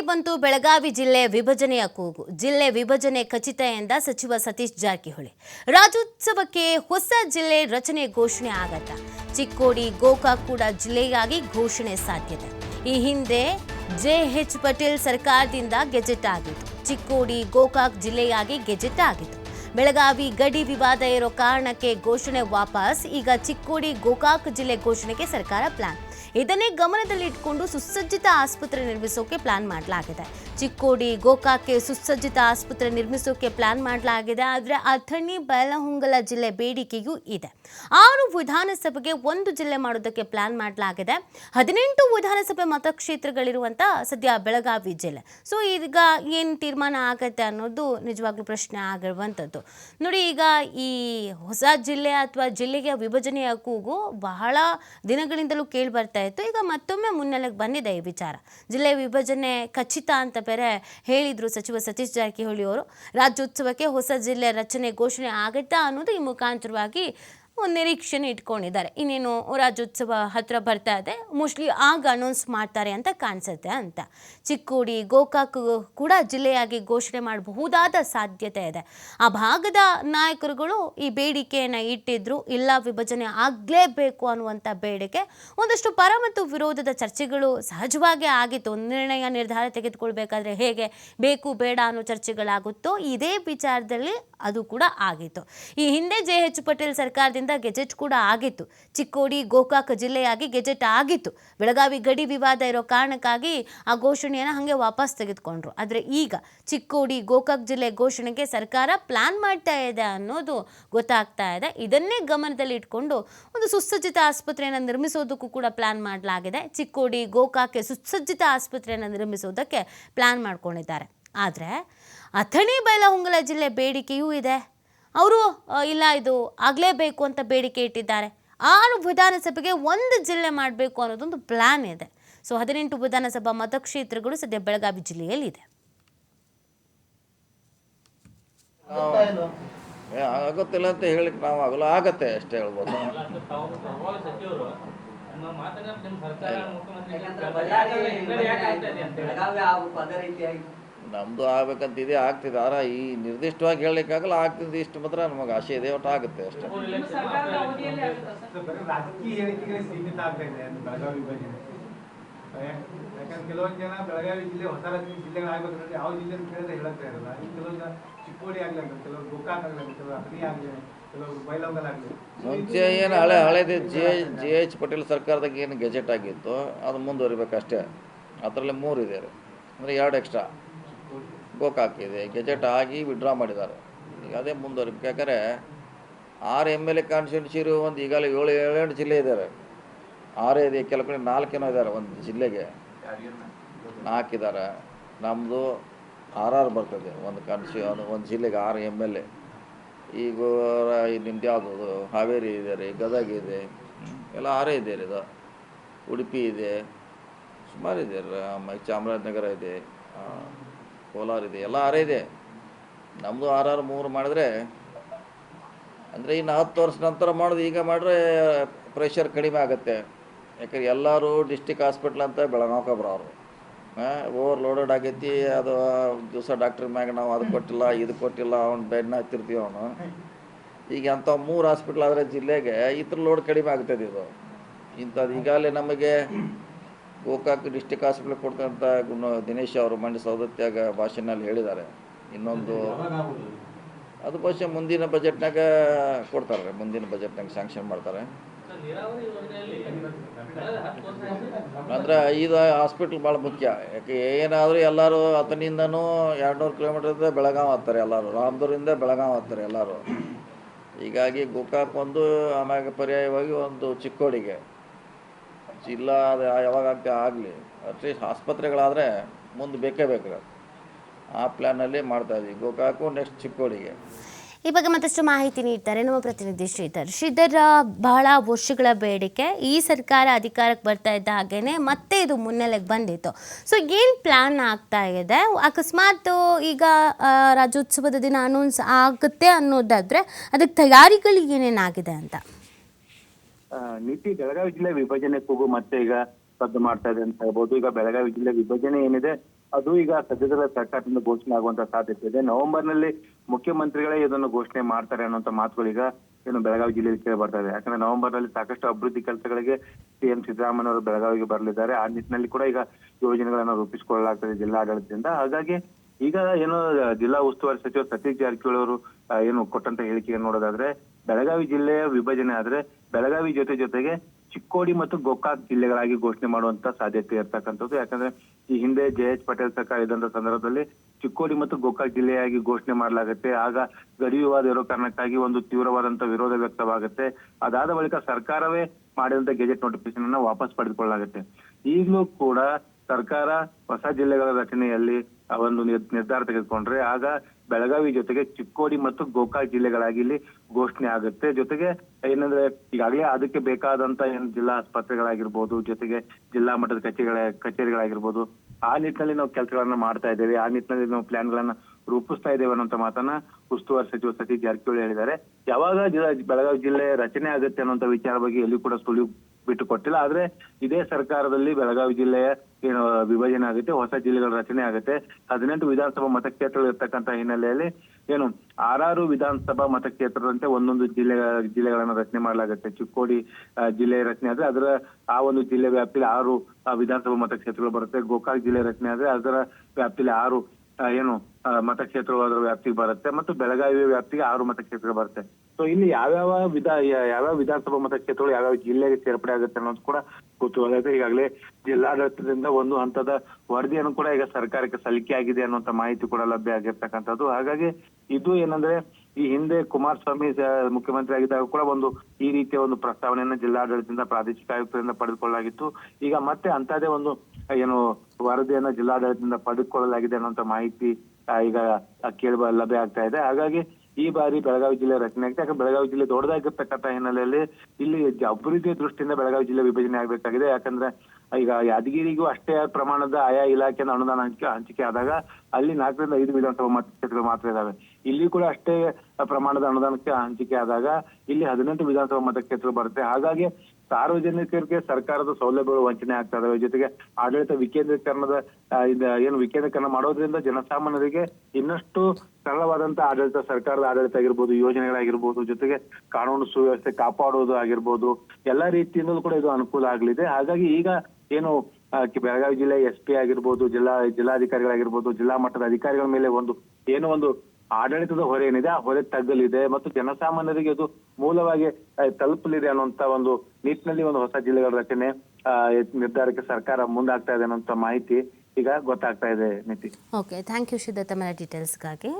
ಬಂತು ಬೆಳಗಾವಿ ಜಿಲ್ಲೆ ವಿಭಜನೆಯ ಕೂಗು. ಜಿಲ್ಲೆ ವಿಭಜನೆ ಖಚಿತ ಎಂದ ಸಚಿವ ಸತೀಶ್ ಜಾರಕಿಹೊಳಿ. ರಾಜ್ಯೋತ್ಸವಕ್ಕೆ ಹೊಸ ಜಿಲ್ಲೆ ರಚನೆ ಘೋಷಣೆ ಆಗತ್ತ. ಚಿಕ್ಕೋಡಿ, ಗೋಕಾಕ್ ಕೂಡ ಜಿಲ್ಲೆಯಾಗಿ ಘೋಷಣೆ ಸಾಧ್ಯತೆ. ಈ ಹಿಂದೆ ಜೆ ಎಚ್ ಪಟೇಲ್ ಸರ್ಕಾರದಿಂದ ಗೆಜೆಟ್ ಆಗಿತ್ತು. ಚಿಕ್ಕೋಡಿ, ಗೋಕಾಕ್ ಜಿಲ್ಲೆಯಾಗಿ ಗೆಜೆಟ್ ಆಗಿತ್ತು. ಬೆಳಗಾವಿ ಗಡಿ ವಿವಾದ ಇರೋ ಕಾರಣಕ್ಕೆ ಘೋಷಣೆ ವಾಪಸ್. ಈಗ ಚಿಕ್ಕೋಡಿ, ಗೋಕಾಕ್ ಜಿಲ್ಲೆ ಘೋಷಣೆಗೆ ಸರ್ಕಾರ ಪ್ಲಾನ್ ಇದನ್ನೇ ಗಮನದಲ್ಲಿಟ್ಕೊಂಡು ಸುಸಜ್ಜಿತ ಆಸ್ಪತ್ರೆ ನಿರ್ಮಿಸೋಕೆ ಪ್ಲಾನ್ ಮಾಡಲಾಗಿದೆ. ಚಿಕ್ಕೋಡಿ, ಗೋಕಾಕ್ಗೆ ಸುಸಜ್ಜಿತ ಆಸ್ಪತ್ರೆ ನಿರ್ಮಿಸೋಕೆ ಪ್ಲಾನ್ ಮಾಡಲಾಗಿದೆ. ಆದರೆ ಅಥಣಿ ಬೈಲಹೊಂಗಲ ಜಿಲ್ಲೆ ಬೇಡಿಕೆಯೂ ಇದೆ. ಆರು ವಿಧಾನಸಭೆಗೆ ಒಂದು ಜಿಲ್ಲೆ ಮಾಡೋದಕ್ಕೆ ಪ್ಲಾನ್ ಮಾಡಲಾಗಿದೆ. ಹದಿನೆಂಟು ವಿಧಾನಸಭೆ ಮತಕ್ಷೇತ್ರಗಳಿರುವಂಥ ಸದ್ಯ ಬೆಳಗಾವಿ ಜಿಲ್ಲೆ. ಸೊ ಈಗ ಏನು ತೀರ್ಮಾನ ಆಗತ್ತೆ ಅನ್ನೋದು ನಿಜವಾಗ್ಲೂ ಪ್ರಶ್ನೆ ಆಗಿರುವಂಥದ್ದು ನೋಡಿ, ಈಗ ಈ ಹೊಸ ಜಿಲ್ಲೆ ಅಥವಾ ಜಿಲ್ಲೆಗೆ ವಿಭಜನೆಯ ಕೂಗು ಬಹಳ ದಿನಗಳಿಂದಲೂ ಕೇಳಿ ಬರ್ತಾ ಇತ್ತು ಈಗ ಮತ್ತೊಮ್ಮೆ ಮುನ್ನೆಲೆಗೆ ಬಂದಿದೆ ಈ ವಿಚಾರ. ಜಿಲ್ಲೆ ವಿಭಜನೆ ಖಚಿತ ಅಂತ ಬೇರೆ ಹೇಳಿದರು ಸಚಿವ ಸತೀಶ್ ಜಾರಕಿಹೊಳಿ ಅವರು. ರಾಜ್ಯೋತ್ಸವಕ್ಕೆ ಹೊಸ ಜಿಲ್ಲೆ ರಚನೆ ಘೋಷಣೆ ಆಗುತ್ತಾ ಅನ್ನೋದು ಈ ಮುಖಾಂತರವಾಗಿ ನಿರೀಕ್ಷೆನ ಇಟ್ಕೊಂಡಿದ್ದಾರೆ. ಇನ್ನೇನು ರಾಜ್ಯೋತ್ಸವ ಹತ್ರ ಬರ್ತಾ ಇದೆ. ಮೋಸ್ಟ್ಲಿ ಆಗ ಅನೌನ್ಸ್ ಮಾಡ್ತಾರೆ ಅಂತ ಕಾಣಿಸುತ್ತೆ ಅಂತ. ಚಿಕ್ಕೋಡಿ, ಗೋಕಾಕ್ ಕೂಡ ಜಿಲ್ಲೆಯಾಗಿ ಘೋಷಣೆ ಮಾಡಬಹುದಾದ ಸಾಧ್ಯತೆ ಇದೆ. ಆ ಭಾಗದ ನಾಯಕರುಗಳು ಈ ಬೇಡಿಕೆಯನ್ನು ಇಟ್ಟಿದ್ರು, ಇಲ್ಲ ವಿಭಜನೆ ಆಗಲೇಬೇಕು ಅನ್ನುವಂಥ ಬೇಡಿಕೆ, ಒಂದಷ್ಟು ಪರ ಮತ್ತು ವಿರೋಧದ ಚರ್ಚೆಗಳು ಸಹಜವಾಗಿ ಆಗಿತ್ತು. ಒಂದು ನಿರ್ಣಯ, ನಿರ್ಧಾರ ತೆಗೆದುಕೊಳ್ಬೇಕಾದ್ರೆ ಹೇಗೆ ಬೇಕು, ಬೇಡ ಅನ್ನೋ ಚರ್ಚೆಗಳಾಗುತ್ತೋ, ಇದೇ ವಿಚಾರದಲ್ಲಿ ಅದು ಕೂಡ ಆಗಿತ್ತು. ಈ ಹಿಂದೆ ಜೆ ಎಚ್ ಪಟೇಲ್ ಸರ್ಕಾರದಿಂದ ಗೆಜೆಟ್ ಕೂಡ ಆಗಿತ್ತು. ಚಿಕ್ಕೋಡಿ, ಗೋಕಾಕ್ ಜಿಲ್ಲೆಯಾಗಿ ಗೆಜೆಟ್ ಆಗಿತ್ತು. ಬೆಳಗಾವಿ ಗಡಿ ವಿವಾದ ಇರೋ ಕಾರಣಕ್ಕಾಗಿ ಆ ಘೋಷಣೆಯನ್ನು ಹಾಗೆ ವಾಪಸ್ ತೆಗೆದುಕೊಂಡ್ರು. ಆದರೆ ಈಗ ಚಿಕ್ಕೋಡಿ, ಗೋಕಾಕ್ ಜಿಲ್ಲೆ ಘೋಷಣೆಗೆ ಸರ್ಕಾರ ಪ್ಲಾನ್ ಮಾಡ್ತಾ ಇದೆ ಅನ್ನೋದು ಗೊತ್ತಾಗ್ತಾ ಇದೆ. ಇದನ್ನೇ ಗಮನದಲ್ಲಿ ಇಟ್ಕೊಂಡು ಒಂದು ಸುಸಜ್ಜಿತ ಆಸ್ಪತ್ರೆಯನ್ನು ನಿರ್ಮಿಸೋದಕ್ಕೂ ಕೂಡ ಪ್ಲಾನ್ ಮಾಡಲಾಗಿದೆ. ಚಿಕ್ಕೋಡಿ ಗೋಕಾಕ್ಗೆ ಸುಸಜ್ಜಿತ ಆಸ್ಪತ್ರೆಯನ್ನು ನಿರ್ಮಿಸೋದಕ್ಕೆ ಪ್ಲಾನ್ ಮಾಡ್ಕೊಂಡಿದ್ದಾರೆ. ಆದರೆ ಅಥಣಿ, ಬೈಲಹೊಂಗಲ ಜಿಲ್ಲೆ ಬೇಡಿಕೆಯೂ ಇದೆ. ಅವರು ಇಲ್ಲ ಇದು ಆಗಲೇಬೇಕು ಅಂತ ಬೇಡಿಕೆ ಇಟ್ಟಿದ್ದಾರೆ. ಆರು ವಿಧಾನಸಭೆಗೆ ಒಂದು ಜಿಲ್ಲೆ ಮಾಡಬೇಕು ಅನ್ನೋದೊಂದು ಪ್ಲಾನ್ ಇದೆ. ಸೊ ಹದಿನೆಂಟು ವಿಧಾನಸಭಾ ಮತಕ್ಷೇತ್ರಗಳು ಸದ್ಯ ಬೆಳಗಾವಿ ಜಿಲ್ಲೆಯಲ್ಲಿದೆ. ಇದೆ ಆಗುತ್ತಿಲ್ಲ ಅಂತ ಹೇಳಿಕ್ ನಾವು ಆಗಲ್ಲ ಆಗತ್ತೆ ಅಷ್ಟೇ ಹೇಳ್ಬೋದು. ಬೆಳಗಾವಿ ಆಗ್ಬೇಕು ಆಗ್ಬೇಕಂತಿದೆ ರೀತಿಯಾಗಿ ಆಗ್ಬೇಕಂತ ಇದೆ ಆಗ್ತಿದೆ. ಆರ ಈ ನಿರ್ದಿಷ್ಟವಾಗಿ ಹೇಳಲಿಕ್ಕಾಗಲ್ಲ ಆಗ್ತಿದೆ ಇಷ್ಟು ಮಾತ್ರ ನಮಗೆ ಆಸೆ ಇದೆ ಒಟ್ಟು ಆಗುತ್ತೆ ಅಷ್ಟೇ. ಸೊ ಬರೀ ರಾಜಕೀಯ ಹೇಳಿಕೆಗೆ ಸೀಮಿತ ಆಗ್ತಾ ಇದೆ ಬೆಳಗಾವಿ ವಿಭಜನೆ ಯಾಕ್- ಯಾಕಂದ್ರೆ ಕೆಲವೊಂದು ಜನ ಬೆಳಗಾವಿ ಜಿಲ್ಲೆ ಹೊಸ ರಾಜ್ಯ ಜಿಲ್ಲೆಗಳಾಗಬೇಕಂದ್ರೆ ಯಾವ ಜಿಲ್ಲೆ ಅಂತ ಕೇಳಿದ್ರೆ ಹೇಳಕ್ತಾ ಇರಲ್ಲ. ಇನ್ನು ಕೆಲವೊಂದು ಜನ ಚಿಕ್ಕೋಡಿ ಆಗ್ಲಿ ಅಂತ ಕೆಲವರು ಗೋಕಾಕ್ ಆಗ್ಲಿ ಅಂತ ಕೆಲವರು ಅಥಣಿ ಆಗ್ಲಿ ಕೆಲವರು ಬೈಲಹೊಂಗಲ್ ಆಗ್ಲಿ. So ಮುಂಚೆ ಏನು ಹಳೆ ಹಳೇದು ಜೆ ಜಿ ಎಚ್ ಪಟೇಲ್ ಸರ್ಕಾರದಾಗ ಏನು ಗೆಜೆಟ್ ಆಗಿತ್ತು ಅದು ಮುಂದುವರಿಬೇಕಷ್ಟೇ. ಅದರಲ್ಲಿ ಮೂರು ಇದೆ. ಅಂದರೆ ಎರಡು ಎಕ್ಸ್ಟ್ರಾ ಗೋಕಾಕ್ ಇದೆ ಗೆಜೆಟ್ ಆಗಿ ವಿಡ್ರಾ ಮಾಡಿದ್ದಾರೆ. ಈಗ ಅದೇ ಮುಂದುವರಿಬೇಕು. ಯಾಕಂದರೆ ಆರು ಎಂ ಎಲ್ ಎ ಕಾನ್ಸ್ಟಿಟ್ಯೂನ್ಸಿರು ಒಂದು ಈಗಾಗಲೇ ಏಳು ಏಳೆಂಟು ಜಿಲ್ಲೆ ಇದ್ದಾರೆ. ಆರೇ ಇದೆ ಕೆಲವು ಕಡೆ ನಾಲ್ಕೇನೋ ಇದ್ದಾರೆ ಒಂದು ಜಿಲ್ಲೆಗೆ. ನಾಲ್ಕಿದ್ದಾರೆ. ನಮ್ಮದು ಆರ್ ಆರ್ ಬರ್ತದೆ ಒಂದು ಕಾನ್ಸ್ಟಿ ಒಂದು ಒಂದು ಜಿಲ್ಲೆಗೆ ಆರು ಎಂ ಎಲ್ ಎ ಈಗ ನಿಮ್ದು ಯಾವುದು? ಹಾವೇರಿ ಇದೆ ರೀ ಗದಗ ಇದೆ. ಎಲ್ಲ ಆರೇ ಇದೆ ಇದು. ಉಡುಪಿ ಇದೆ. ಸುಮಾರು ಇದೆ. ಚಾಮರಾಜನಗರ ಇದೆ. ಕೋಲಾರ ಇದೆ, ಎಲ್ಲ ಆರೇ ಇದೆ. ನಮ್ಮದು ಆರ್ ಆರ್ ಮೂರು ಮಾಡಿದ್ರೆ, ಅಂದರೆ ಇನ್ನು ಹತ್ತು ವರ್ಷ ನಂತರ ಮಾಡೋದು, ಈಗ ಮಾಡಿದ್ರೆ ಪ್ರೆಷರ್ ಕಡಿಮೆ ಆಗುತ್ತೆ. ಯಾಕಂದ್ರೆ ಎಲ್ಲರೂ ಡಿಸ್ಟಿಕ್ ಹಾಸ್ಪಿಟ್ಲ್ ಅಂತ ಬೆಳಗಾವ್ಕೆ ಬರೋರು ಓವರ್ ಲೋಡೆಡ್ ಆಗೈತಿ, ಅದು ದಿವಸ ಡಾಕ್ಟ್ರ್ ಮ್ಯಾಗ ನಾವು ಅದು ಕೊಟ್ಟಿಲ್ಲ, ಇದು ಕೊಟ್ಟಿಲ್ಲ, ಅವ್ನು ಬೆಡ್ ಹತ್ತಿರ್ತೀವಿ ಅವನು. ಈಗ ಅಂಥ ಮೂರು ಹಾಸ್ಪಿಟ್ಲ್ ಆದರೆ ಜಿಲ್ಲೆಗೆ ಇದ್ರ ಲೋಡ್ ಕಡಿಮೆ ಆಗ್ತದೆ ಇದು. ಇಂಥದ್ದು ಈಗಾಗಲೇ ನಮಗೆ ಗೋಕಾಕ್ ಡಿಸ್ಟಿಕ್ ಹಾಸ್ಪಿಟ್ಲ್ ಕೊಡ್ತಂತ ಗುಣ ದಿನೇಶ್ ಅವರು ಮಂಡ್ಯ ಸೌದತ್ಯಾಗ ಭಾಷೆನಲ್ಲಿ ಹೇಳಿದ್ದಾರೆ. ಇನ್ನೊಂದು ಅದು ಬಹುಶಃ ಮುಂದಿನ ಬಜೆಟ್ನಾಗ ಕೊಡ್ತಾರೆ, ಮುಂದಿನ ಬಜೆಟ್ನಾಗ ಸ್ಯಾಂಕ್ಷನ್ ಮಾಡ್ತಾರೆ. ಅಂದ್ರೆ ಐದು ಹಾಸ್ಪಿಟ್ಲ್ ಭಾಳ ಮುಖ್ಯ, ಯಾಕೆ ಏನಾದರೂ ಎಲ್ಲರೂ ಅತನಿಂದನೂ ಎರಡುನೂರು ಕಿಲೋಮೀಟರ್ ಬೆಳಗಾವ್ ಆಗ್ತಾರೆ ಎಲ್ಲರೂ ರಾಮದುರಿಂದ ಬೆಳಗಾವ್ ಆಗ್ತಾರೆ ಎಲ್ಲರೂ. ಹೀಗಾಗಿ ಗೋಕಾಕ್ ಒಂದು ಆಮ್ಯಾಗ ಪರ್ಯಾಯವಾಗಿ ಒಂದು ಚಿಕ್ಕೋಡಿಗೆ. ಜಿಲ್ಲಾ ಯಾವಾಗ ಆಗಲಿ ಅಟ್ಲೀಸ್ಟ್ ಆಸ್ಪತ್ರೆಗಳಾದರೆ ಮುಂದೆ ಬೇಕೇ ಬೇಕು ಆ ಪ್ಲ್ಯಾನಲ್ಲಿ ಮಾಡ್ತಾ ಇದ್ದೀವಿ ಗೋಕಾಕು ನೆಕ್ಸ್ಟ್ ಚಿಕ್ಕೋಡಿಗೆ. ಈ ಬಗ್ಗೆ ಮತ್ತಷ್ಟು ಮಾಹಿತಿ ನೀಡ್ತಾರೆ ನಮ್ಮ ಪ್ರತಿನಿಧಿ ಶ್ರೀಧರ್. ಶ್ರೀಧರ್ ಬಹಳ ವರ್ಷಗಳ ಬೇಡಿಕೆ. ಈ ಸರ್ಕಾರ ಅಧಿಕಾರಕ್ಕೆ ಬರ್ತಾ ಇದ್ದ ಹಾಗೇನೆ ಮತ್ತೆ ಇದು ಮುನ್ನೆಲೆಗೆ ಬಂದಿತ್ತು. ಸೊ ಏನು ಪ್ಲ್ಯಾನ್ ಆಗ್ತಾ ಇದೆ? ಅಕಸ್ಮಾತ್ ಈಗ ರಾಜ್ಯೋತ್ಸವದ ದಿನ ಅನೌನ್ಸ್ ಆಗುತ್ತೆ ಅನ್ನೋದಾದರೆ ಅದಕ್ಕೆ ತಯಾರಿಗಳು ಏನೇನಾಗಿದೆ ಅಂತ. ನೀತಿ ಬೆಳಗಾವಿ ಜಿಲ್ಲೆ ವಿಭಜನೆ ಕೂಗು ಮತ್ತೆ ಈಗ ಸದ್ದು ಮಾಡ್ತಾ ಇದೆ ಅಂತ ಹೇಳ್ಬೋದು. ಈಗ ಬೆಳಗಾವಿ ಜಿಲ್ಲೆ ವಿಭಜನೆ ಏನಿದೆ, ಅದು ಈಗ ಸದ್ಯದಲ್ಲೇ ಸರ್ಕಾರದಿಂದ ಘೋಷಣೆ ಆಗುವಂತ ಸಾಧ್ಯತೆ ಇದೆ. ನವೆಂಬರ್ನಲ್ಲಿ ಮುಖ್ಯಮಂತ್ರಿಗಳೇ ಇದನ್ನು ಘೋಷಣೆ ಮಾಡ್ತಾರೆ ಅನ್ನುವಂತ ಮಾತುಗಳೀಗ ಏನು ಬೆಳಗಾವಿ ಜಿಲ್ಲೆಯಲ್ಲಿ ಕೇಳಿ ಬರ್ತಾ ಇದೆ. ಯಾಕಂದ್ರೆ ನವೆಂಬರ್ನಲ್ಲಿ ಸಾಕಷ್ಟು ಅಭಿವೃದ್ಧಿ ಕೆಲಸಗಳಿಗೆ ಸಿಎಂ ಸಿದ್ದರಾಮಯ್ಯ ಅವರು ಬೆಳಗಾವಿಗೆ ಬರಲಿದ್ದಾರೆ. ಆ ನಿಟ್ಟಿನಲ್ಲಿ ಕೂಡ ಈಗ ಯೋಜನೆಗಳನ್ನ ರೂಪಿಸಿಕೊಳ್ಳಲಾಗ್ತದೆ ಜಿಲ್ಲಾಡಳಿತದಿಂದ. ಹಾಗಾಗಿ ಈಗ ಏನು ಜಿಲ್ಲಾ ಉಸ್ತುವಾರಿ ಸಚಿವ ಸತೀಶ್ ಜಾರಕಿಹೊಳಿ ಅವರು ಏನು ಕೊಟ್ಟಂತ ಹೇಳಿಕೆಯನ್ನು ನೋಡೋದಾದ್ರೆ, ಬೆಳಗಾವಿ ಜಿಲ್ಲೆಯ ವಿಭಜನೆ ಆದ್ರೆ ಬೆಳಗಾವಿ ಜೊತೆ ಜೊತೆಗೆ ಚಿಕ್ಕೋಡಿ ಮತ್ತು ಗೋಕಾಕ್ ಜಿಲ್ಲೆಗಳಾಗಿ ಘೋಷಣೆ ಮಾಡುವಂತ ಸಾಧ್ಯತೆ ಇರ್ತಕ್ಕಂಥದ್ದು. ಯಾಕಂದ್ರೆ ಈ ಹಿಂದೆ ಜೆ ಎಚ್ ಪಟೇಲ್ ಸರ್ಕಾರ ಇದ್ದಂತ ಸಂದರ್ಭದಲ್ಲಿ ಚಿಕ್ಕೋಡಿ ಮತ್ತು ಗೋಕಾಕ್ ಜಿಲ್ಲೆಯಾಗಿ ಘೋಷಣೆ ಮಾಡಲಾಗುತ್ತೆ. ಆಗ ಗಡಿ ವಿವಾದ ಇರೋ ಕಾರಣಕ್ಕಾಗಿ ಒಂದು ತೀವ್ರವಾದಂತ ವಿರೋಧ ವ್ಯಕ್ತವಾಗುತ್ತೆ. ಅದಾದ ಬಳಿಕ ಸರ್ಕಾರವೇ ಮಾಡಿದಂತ ಗೆಜೆಟ್ ನೋಟಿಫಿಕೇಶನ್ ಅನ್ನ ವಾಪಸ್ ಪಡೆದುಕೊಳ್ಳಲಾಗುತ್ತೆ. ಈಗಲೂ ಕೂಡ ಸರ್ಕಾರ ಹೊಸ ಜಿಲ್ಲೆಗಳ ರಚನೆಯಲ್ಲಿ ಒಂದು ನಿರ್- ನಿರ್ಧಾರ ತೆಗೆದುಕೊಂಡ್ರೆ ಆಗ ಬೆಳಗಾವಿ ಜೊತೆಗೆ ಚಿಕ್ಕೋಡಿ ಮತ್ತು ಗೋಕಾಕ್ ಜಿಲ್ಲೆಗಳಾಗಿ ಇಲ್ಲಿ ಘೋಷಣೆ ಆಗುತ್ತೆ. ಜೊತೆಗೆ ಏನಂದ್ರೆ ಈಗಾಗಲೇ ಅದಕ್ಕೆ ಬೇಕಾದಂತ ಏನು ಜಿಲ್ಲಾ ಆಸ್ಪತ್ರೆಗಳಾಗಿರ್ಬೋದು, ಜೊತೆಗೆ ಜಿಲ್ಲಾ ಮಟ್ಟದ ಕಚೇರಿಗಳ, ಕಚೇರಿಗಳಾಗಿರ್ಬೋದು, ಆ ನಿಟ್ಟಿನಲ್ಲಿ ನಾವು ಕೆಲಸಗಳನ್ನ ಮಾಡ್ತಾ ಇದ್ದೇವೆ. ಆ ನಿಟ್ಟಿನಲ್ಲಿ ನಾವು ಪ್ಲಾನ್ ಗಳನ್ನ ರೂಪಿಸ್ತಾ ಇದ್ದೇವೆ ಅನ್ನೋಂತ ಮಾತನ್ನ ಉಸ್ತುವಾರಿ ಸಚಿವ ಸತೀಶ್ ಜಾರಕಿಹೊಳಿ ಹೇಳಿದ್ದಾರೆ. ಯಾವಾಗ ಬೆಳಗಾವಿ ಜಿಲ್ಲೆ ರಚನೆ ಆಗುತ್ತೆ ಅನ್ನೋಂತ ವಿಚಾರ ಬಗ್ಗೆ ಎಲ್ಲಿ ಕೂಡ ಸುಳಿವು ಬಿಟ್ಟು ಕೊಟ್ಟಿಲ್ಲ ಆದ್ರೆ ಇದೇ ಸರ್ಕಾರದಲ್ಲಿ ಬೆಳಗಾವಿ ಜಿಲ್ಲೆಯ ಏನು ವಿಭಜನೆ ಆಗುತ್ತೆ, ಹೊಸ ಜಿಲ್ಲೆಗಳ ರಚನೆ ಆಗುತ್ತೆ. ಹದಿನೆಂಟು ವಿಧಾನಸಭಾ ಮತಕ್ಷೇತ್ರಗಳು ಇರ್ತಕ್ಕಂತ ಹಿನ್ನೆಲೆಯಲ್ಲಿ ಏನು ಆರಾರು ವಿಧಾನಸಭಾ ಮತಕ್ಷೇತ್ರದಂತೆ ಒಂದೊಂದು ಜಿಲ್ಲೆ ಜಿಲ್ಲೆಗಳನ್ನ ರಚನೆ ಮಾಡಲಾಗುತ್ತೆ. ಚಿಕ್ಕೋಡಿ ಜಿಲ್ಲೆ ರಚನೆ ಆದ್ರೆ ಅದರ, ಆ ಒಂದು ಜಿಲ್ಲೆ ವ್ಯಾಪ್ತಿಯಲ್ಲಿ ಆರು ವಿಧಾನಸಭಾ ಮತಕ್ಷೇತ್ರಗಳು ಬರುತ್ತೆ. ಗೋಕಾಕ್ ಜಿಲ್ಲೆ ರಚನೆ ಆದ್ರೆ ಅದರ ವ್ಯಾಪ್ತಿಯಲ್ಲಿ ಆರು ಏನು ಮತಕ್ಷೇತ್ರಗಳು ಅದರ ವ್ಯಾಪ್ತಿಗೆ ಬರುತ್ತೆ. ಮತ್ತು ಬೆಳಗಾವಿ ವ್ಯಾಪ್ತಿಗೆ ಆರು ಮತಕ್ಷೇತ್ರಗಳು ಬರುತ್ತೆ. ಸೊ ಇಲ್ಲಿ ಯಾವ್ಯಾವ ವಿಧ, ಯಾವ್ಯಾವ ವಿಧಾನಸಭಾ ಮತಕ್ಷೇತ್ರಗಳು ಯಾವ್ಯಾವ ಜಿಲ್ಲೆಗೆ ಸೇರ್ಪಡೆ ಆಗುತ್ತೆ ಅನ್ನೋದು ಕೂಡ ಕುತೂಹಲ ಇದೆ ಈಗಾಗಲೇ ಜಿಲ್ಲಾಡಳಿತದಿಂದ ಒಂದು ಹಂತದ ವರದಿಯನ್ನು ಕೂಡ ಈಗ ಸರ್ಕಾರಕ್ಕೆ ಸಲ್ಲಿಕೆ ಆಗಿದೆ ಅನ್ನುವಂತ ಮಾಹಿತಿ ಕೂಡ ಲಭ್ಯ ಆಗಿರ್ತಕ್ಕಂಥದ್ದು. ಹಾಗಾಗಿ ಇದು ಏನಂದ್ರೆ, ಈ ಹಿಂದೆ ಕುಮಾರಸ್ವಾಮಿ ಮುಖ್ಯಮಂತ್ರಿ ಆಗಿದ್ದಾಗ ಕೂಡ ಒಂದು ಈ ರೀತಿಯ ಒಂದು ಪ್ರಸ್ತಾವನೆಯನ್ನ ಜಿಲ್ಲಾಡಳಿತದಿಂದ, ಪ್ರಾದೇಶಿಕ ಆಯುಕ್ತರಿಂದ ಪಡೆದುಕೊಳ್ಳಲಾಗಿತ್ತು. ಈಗ ಮತ್ತೆ ಅಂತದೇ ಒಂದು, ಏನು, ವರದಿಯನ್ನ ಜಿಲ್ಲಾಡಳಿತದಿಂದ ಪಡೆದುಕೊಳ್ಳಲಾಗಿದೆ ಅನ್ನುವಂತ ಮಾಹಿತಿ ಈಗ ಕೇಳಿ ಲಭ್ಯ ಆಗ್ತಾ ಇದೆ. ಹಾಗಾಗಿ ಈ ಬಾರಿ ಬೆಳಗಾವಿ ಜಿಲ್ಲೆ ರಚನೆ ಆಗಿದೆ ಯಾಕಂದ್ರೆ ಬೆಳಗಾವಿ ಜಿಲ್ಲೆ ದೊಡ್ಡದಾಗಿರ್ತಕ್ಕಂಥ ಹಿನ್ನೆಲೆಯಲ್ಲಿ ಇಲ್ಲಿ ಅಭಿವೃದ್ಧಿ ದೃಷ್ಟಿಯಿಂದ ಬೆಳಗಾವಿ ಜಿಲ್ಲೆ ವಿಭಜನೆ ಆಗಬೇಕಾಗಿದೆ. ಯಾಕಂದ್ರೆ ಈಗ ಯಾದಗಿರಿಗೂ ಅಷ್ಟೇ ಪ್ರಮಾಣದ ಆಯಾ ಇಲಾಖೆಯಿಂದ ಅನುದಾನ ಹಂಚಿಕೆ ಹಂಚಿಕೆ ಆದಾಗ ಅಲ್ಲಿ ನಾಲ್ಕರಿಂದ ಐದು ವಿಧಾನಸಭಾ ಮತಕ್ಷೇತ್ರಗಳು ಮಾತ್ರ ಇದಾವೆ. ಇಲ್ಲಿ ಕೂಡ ಅಷ್ಟೇ ಪ್ರಮಾಣದ ಅನುದಾನಕ್ಕೆ ಹಂಚಿಕೆ ಆದಾಗ ಇಲ್ಲಿ ಹದಿನೆಂಟು ವಿಧಾನಸಭಾ ಮತಕ್ಷೇತ್ರಗಳು ಬರುತ್ತೆ. ಹಾಗಾಗಿ ಸಾರ್ವಜನಿಕರಿಗೆ ಸರ್ಕಾರದ ಸೌಲಭ್ಯಗಳು ವಂಚನೆ ಆಗ್ತಾ ಇದಾವೆ. ಜೊತೆಗೆ ಆಡಳಿತ ವಿಕೇಂದ್ರೀಕರಣದ ಏನು ವಿಕೇಂದ್ರೀಕರಣ ಮಾಡೋದ್ರಿಂದ ಜನಸಾಮಾನ್ಯರಿಗೆ ಇನ್ನಷ್ಟು ಸರಳವಾದಂತ ಆಡಳಿತ, ಸರ್ಕಾರದ ಆಡಳಿತ ಆಗಿರ್ಬೋದು, ಯೋಜನೆಗಳಾಗಿರ್ಬೋದು, ಜೊತೆಗೆ ಕಾನೂನು ಸುವ್ಯವಸ್ಥೆ ಕಾಪಾಡೋದು ಆಗಿರ್ಬೋದು, ಎಲ್ಲಾ ರೀತಿಯಿಂದಲೂ ಕೂಡ ಇದು ಅನುಕೂಲ ಆಗಲಿದೆ. ಹಾಗಾಗಿ ಈಗ ಏನು ಬೆಳಗಾವಿ ಜಿಲ್ಲೆ ಎಸ್ ಪಿ ಆಗಿರ್ಬೋದು, ಜಿಲ್ಲಾ, ಜಿಲ್ಲಾಧಿಕಾರಿಗಳಾಗಿರ್ಬೋದು, ಜಿಲ್ಲಾ ಮಟ್ಟದ ಅಧಿಕಾರಿಗಳ ಮೇಲೆ ಒಂದು, ಏನೋ ಒಂದು ಆಡಳಿತದ ಹೊರೆ ಏನಿದೆ ಆ ಹೊರೆ ತಗ್ಗಲಿದೆ ಮತ್ತು ಜನಸಾಮಾನ್ಯರಿಗೆ ಅದು ಮೂಲವಾಗಿ ತಲುಪಲಿದೆ ಅನ್ನುವಂತ ಒಂದು ನಿಟ್ಟಿನಲ್ಲಿ ಒಂದು ಹೊಸ ಜಿಲ್ಲೆಗಳ ರಚನೆ ನಿರ್ಧಾರಕ್ಕೆ ಸರ್ಕಾರ ಮುಂದಾಗ್ತಾ ಇದೆ ಅನ್ನುವಂತ ಮಾಹಿತಿ ಈಗ ಗೊತ್ತಾಗ್ತಾ ಇದೆ ನೀತಿ. ಓಕೆ ಥ್ಯಾಂಕ್ ಯು ಶಿದ್ದ ತಮ್ಮ ಡೀಟೇಲ್ಸ್ಗಾಗಿ